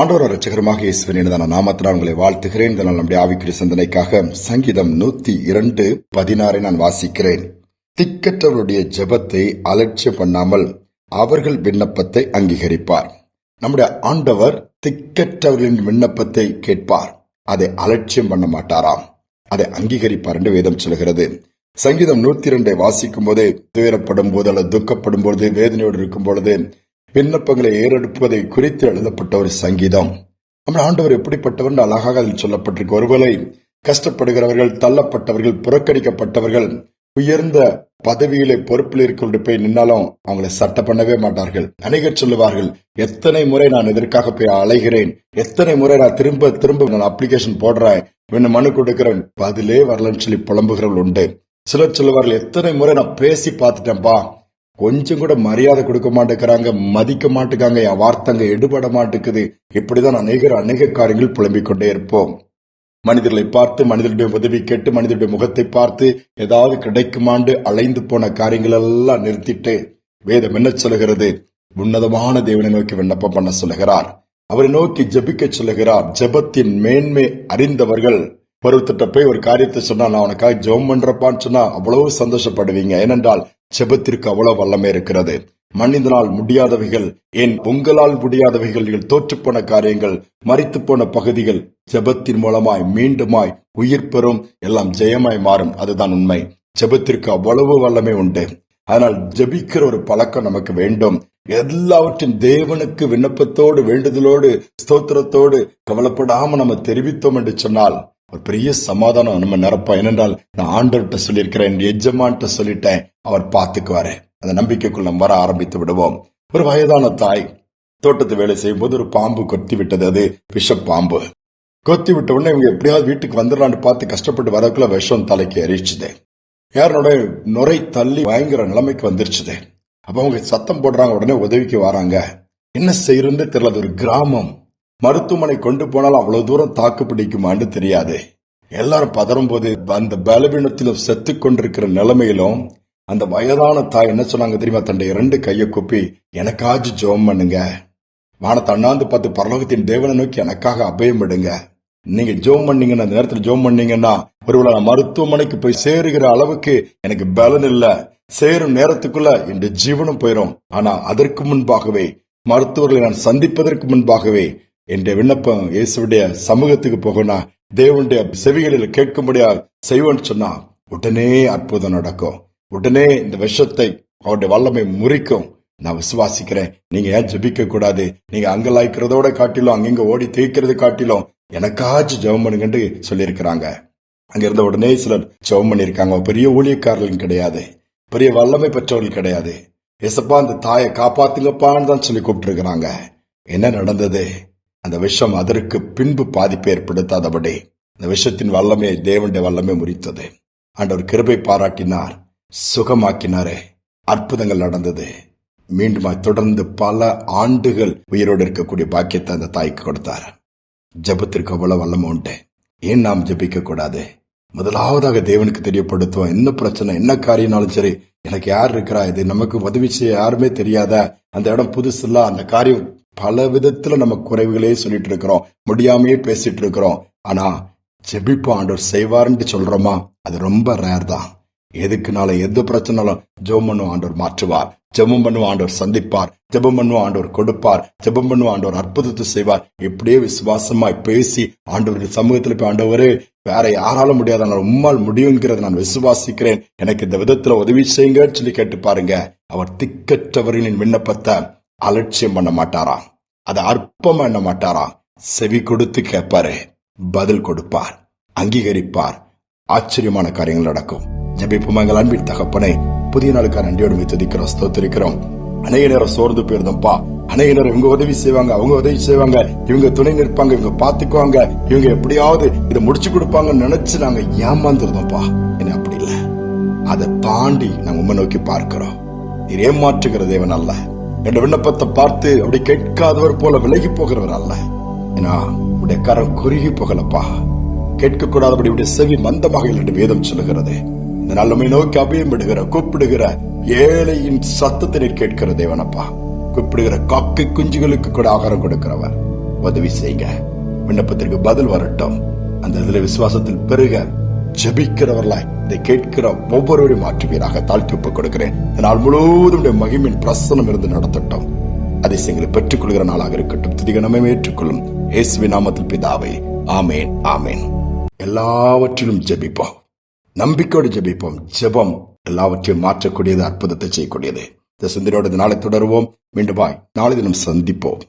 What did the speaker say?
ஆண்டோர் ரட்சகரமாக இயேசுவின் நாமத்தினால் உங்களை வாழ்த்துகிறேன். இதனால் நம்முடைய ஆவிக்குரிய சிந்தனைக்காக சங்கீதம் நூத்தி இரண்டு பதினாறை நான் வாசிக்கிறேன். திக்கற்றவருடைய ஜெபத்தை அலட்சியம் பண்ணாமல் அவர்கள் விண்ணப்பத்தை அங்கீகரிப்பார். நம்முடைய ஆண்டவர் திக்கற்றவர்களின் விண்ணப்பத்தை கேட்பார். அதை அலட்சியம் பண்ண மாட்டாராம். அதை அங்கீகரிப்பார் என்று வேதம் சொல்கிறது சங்கீதம் நூத்தி இரண்டை வாசிக்கும் போது துயரப்படும் போது அல்லது துக்கப்படும் பொழுது வேதனையோடு இருக்கும் பொழுது விண்ணப்பங்களை ஏறெடுப்பதை குறித்து எழுதப்பட்ட ஒரு சங்கீதம். நம்ம ஆண்டவர் எப்படிப்பட்டவர் அழகாக அதில் சொல்லப்பட்டிருக்கு. ஒருவேளை கஷ்டப்படுகிறவர்கள் தள்ளப்பட்டவர்கள் புறக்கணிக்கப்பட்டவர்கள் உயர்ந்த பதவியில பொறுப்பில் இருக்கிற போய் நின்னாலும் அவங்களை சட்ட பண்ணவே மாட்டார்கள். அநேகர் சொல்லுவார்கள் எத்தனை முறை நான் இதற்காக போய் அலைகிறேன்? எத்தனை முறை நான் திரும்ப திரும்ப நான் அப்ளிகேஷன் போடுறேன்? இன்னும் மனு கொடுக்கிறேன். பதிலே வரலன்னு சொல்லி புலம்புகிறவர்கள் உண்டு. சிலர் சொல்லுவார்கள் எத்தனை முறை நான் பேசி பார்த்துட்டேன்பா? கொஞ்சம் கூட மரியாதை கொடுக்க மாட்டேங்கிறாங்க மதிக்க மாட்டேங்காங்க என் வார்த்தைங்க எடுபட மாட்டேங்குது. இப்படிதான் அநேகர் அநேக காரியங்கள் புலம்பிக் கொண்டே இருப்போம். மனிதர்களை பார்த்து மனிதருடைய உதவி கேட்டு மனிதருடைய முகத்தை பார்த்து ஏதாவது கிடைக்குமாண்டு அலைந்து போன காரியங்கள் எல்லாம் நிறுத்திட்டு வேதம் என்ன சொல்லுகிறது? உன்னதமான தேவனை நோக்கி விண்ணப்பம் பண்ண சொல்லுகிறார். அவரை நோக்கி ஜபிக்க சொல்லுகிறார். ஜெபத்தின் மேன்மை அறிந்தவர்கள். ஒருத்தட்ட போய் ஒரு காரியத்தை சொன்னா நான் உனக்காக ஜெபம் பண்றப்பான்னு சொன்னா அவ்வளவு சந்தோஷப்படுவீங்க. ஏனென்றால் ஜெபத்திற்கு அவ்வளவு வல்லமை இருக்கிறது. மனிதனால் முடியாதவைகள் ஏன் உங்களால் முடியாதவைகள் தோற்றுப்போன காரியங்கள் மறித்து போன பகுதிகள் ஜெபத்தின் மூலமாய் மீண்டுமாய் உயிர் பெறும் எல்லாம் ஜெயமாய் மாறும். அதுதான் உண்மை. ஜெபத்திற்கு அவ்வளவு வல்லமை உண்டு. அதனால் ஜெபிக்கிற ஒரு பழக்கம் நமக்கு வேண்டும். எல்லாவற்றின் தேவனுக்கு விண்ணப்பத்தோடு வேண்டுதலோடு ஸ்தோத்திரத்தோடு கவலைப்படாம நம்ம தெரிவித்தோம் என்று சொன்னால் ஒரு பெரிய சமாதானம் நம்ம நிரப்பா. ஏனென்றால் நான் ஆண்டவர்கிட்ட சொல்லியிருக்கிறேன் என் எஜமான்ட்ட சொல்லிட்டேன் அவர் பார்த்துக்குவாரு. அந்த நம்பிக்கைக்குள் நம்ம வர ஆரம்பித்து விடுவோம். ஒரு வயதான தாய் தோட்டத்து வேலை செய்யும் போது ஒரு பாம்பு கொத்தி விட்டது அது விஷ பாம்பு. கொத்தி விட்ட உடனே இவங்க எப்படியாவது வீட்டுக்கு வந்துடலான்னு பார்த்து கஷ்டப்பட்டு வரக்குள்ள விஷம் தலைக்கு எரிச்சுது. யாரோட நுரை தள்ளி பயங்கர நிலைமைக்கு வந்துருச்சுது. அப்ப அவங்க சத்தம் போடுறாங்க உடனே உதவிக்கு வராங்க. என்ன செய்யறது தெரியல. அது ஒரு கிராமம். மருத்துவமனை கொண்டு போனாலும் அவ்வளவு தூரம் தாக்கு பிடிக்குமான்னு தெரியாது. எல்லாரும் பதறும் போது அந்த பலவீனத்திலும் செத்து கொண்டிருக்கிற நிலைமையிலும் அந்த வயதான தாய் என்ன சொன்னாங்க தெரியுமா தன்னுடைய இரண்டு கையை குப்பி எனக்காச்சும் ஜெபம் பண்ணுங்க. வானத்தை அண்ணாந்து பார்த்து பரலோகத்தின் தேவனை நோக்கி எனக்காக அபயம் விடுங்க. நீங்க ஜோம் பண்ணீங்கன்னா அந்த நேரத்தில் ஜோம் பண்ணீங்கன்னா ஒருவேளை நான் மருத்துவமனைக்கு போய் சேருகிற அளவுக்கு எனக்கு பலன் இல்ல. சேரும் நேரத்துக்குள்ள என் ஜீவனும் போயிடும் ஆனா அதற்கு முன்பாகவே மருத்துவர்களை நான் சந்திப்பதற்கு முன்பாகவே என்ற விண்ணப்பம் இயேசுடைய சமூகத்துக்கு போகணும் தேவனுடைய செவிகளில் கேட்கும்படியா செய்வோன்னு சொன்னா உடனே அற்புதம் நடக்கும். உடனே இந்த விஷத்தை அவருடைய வல்லமை முறிக்கும். நான் விசுவாசிக்கிறேன். நீங்க ஏன் ஜபிக்க கூடாது? நீங்க அங்கலாய்க்கிறதோட காட்டிலும் அங்கிங்க ஓடி தேய்க்கிறது காட்டிலும் எனக்காச்சும் ஜெபம் பண்ணுங்கன்னு சொல்லியிருக்கிறாங்க. அங்க இருந்த உடனே சிலர் ஜெபம் பண்ணியிருக்காங்க. பெரிய ஊழியக்காரர்கள் கிடையாது. பெரிய வல்லமை பெற்றவர்கள் கிடையாது. எசப்பா அந்த தாயை காப்பாத்துங்கப்பான்னு தான் சொல்லி கூப்பிட்டு இருக்கிறாங்க என்ன நடந்தது? அந்த விஷம் அதற்கு பின்பு பாதிப்பை ஏற்படுத்தாதபடி அந்த விஷத்தின் வல்லமே தேவனுடைய வல்லமே முறித்தது. ஆண்டவர் கிருபை பாராட்டினார் சுகமாக்கினாரே. அற்புதங்கள் நடந்தது. மீண்டும் தொடர்ந்து பல ஆண்டுகள் உயிரோடு இருக்கக்கூடிய பாக்கியத்தை அந்த தாய்க்கு கொடுத்தார். ஜபத்திற்கு அவ்வளவு வல்லமை உண்டு. ஏன் நாம் ஜபிக்க கூடாது? முதலாவதாக தேவனுக்கு தெரியப்படுத்துவோம். என்ன பிரச்சனை என்ன காரியம்னாலும் சரி எனக்கு யார் இருக்கிறா? இது நமக்கு உதவி செய்ய யாருமே தெரியாத அந்த இடம் புதுசு அந்த காரியம் பல விதத்துல நம்ம குறைவுகளே சொல்லிட்டு இருக்கிறோம். முடியாமையே பேசிட்டு இருக்கிறோம். ஆனா ஜெபிப்பு ஆண்டவர் செய்வாருன்ட்டு சொல்றோமா? அது ரொம்ப ரேர் தான். எதுக்குனால எது பிரச்சனாலும் ஜெபம் பண்ணுவ ஆண்டவர் மாற்றுவார். ஜெபம் பண்ணுவ ஆண்டவர் சந்திப்பார். ஜெபம் பண்ணுவ ஆண்டவர் கொடுப்பார். ஜெபம் பண்ணுவ ஆண்டவர் அற்புதத்தை செய்வார். இப்படியே விசுவாசமாய் பேசி ஆண்டவர் சமூகத்தில் போய் ஆண்டவரே வேற யாராலும் முடியாத நான் உம்மால் முடியுங்கிறத நான் விசுவாசிக்கிறேன். எனக்கு இந்த விதத்துல உதவி செய்யுங்கன்னு சொல்லி கேட்டு பாருங்க. அவர் திக்கற்றவர்களின் விண்ணப்பத்தை அலட்சியம் பண்ண மாட்டாரா அதை அற்பமா எண்ண மாட்டாரா செவி கொடுத்து கேட்பாரு. பதில் கொடுப்பார். அங்கீகரிப்பார். ஆச்சரியமான காரியங்கள் நடக்கும். ஜபிப்புமா எங்கள் அன்பின் தகப்பனை. புதிய நாளுக்கான நன்றியோடு துதிக்கிறோம் ஸ்தோத்திருக்கிறோம். அநேக நேரம் சோர்ந்து போயிருந்தோம்ப்பா. அநேக நேரம் இவங்க உதவி செய்வாங்க அவங்க உதவி செய்வாங்க. இவங்க துணை நிற்பாங்க இவங்க பாத்துக்குவாங்க இவங்க எப்படியாவது இதை முடிச்சு கொடுப்பாங்கன்னு நினைச்சு நாங்க ஏமாந்துருந்தோம்ப்பா. என்ன அப்படி இல்லை. அதை தாண்டி நாங்க உண்மை நோக்கி பார்க்கிறோம். நீர் ஏமாற்றுகிற தேவன் அல்ல. என்ற விண்ணப்பத்தை பார்த்து அப்படி கேட்காதவர் போல விலகி போகிறவர் அல்ல. ஏன்னா உடைய கரம் குறுகி போகலப்பா. கேட்கக்கூடாதபடி உடைய செவி மந்தமாக இல்லை என்று வேதம் சொல்லுகிறது. இந்த நல்லமை நோக்கி அபயம் விடுகிற கூப்பிடுகிற ஏழையின் சத்தத்தை நீர் கேட்கிற தேவனப்பா. கூப்பிடுகிற காக்கை குஞ்சுகளுக்கு கூட ஆகாரம் கொடுக்கிறவர். உதவி செய்யுங்க விண்ணப்பத்திற்கு பதில் வரட்டும். அந்த இதுல விசுவாசத்தில் பெருக. ஜெபிக்கிறவர்களாய் இதை கேட்கிற ஒவ்வொருவரையும் மாற்றுவீராக தாழ்த்தி ஒப்புக் கொடுக்கிறேன் நாள் முழுவதும் உடைய மகிமின் பிரசனம் இருந்து நடத்தட்டும். அதிசயங்களை பெற்றுக் கொள்கிற நாளாக இருக்கட்டும். திதிகணமே ஏற்றுக்கொள்ளும். இயேசுவி நாமத்தில் பிதாவை ஆமேன் ஆமேன். எல்லாவற்றிலும் ஜெபிப்போம். நம்பிக்கையோடு ஜெபிப்போம். ஜெபம் எல்லாவற்றையும் மாற்றக்கூடியது அற்புதத்தை செய்யக்கூடியது. இந்த சிந்தனையோடு நாளை தொடருவோம். மீண்டும் வாய் நாளை தினம் சந்திப்போம்.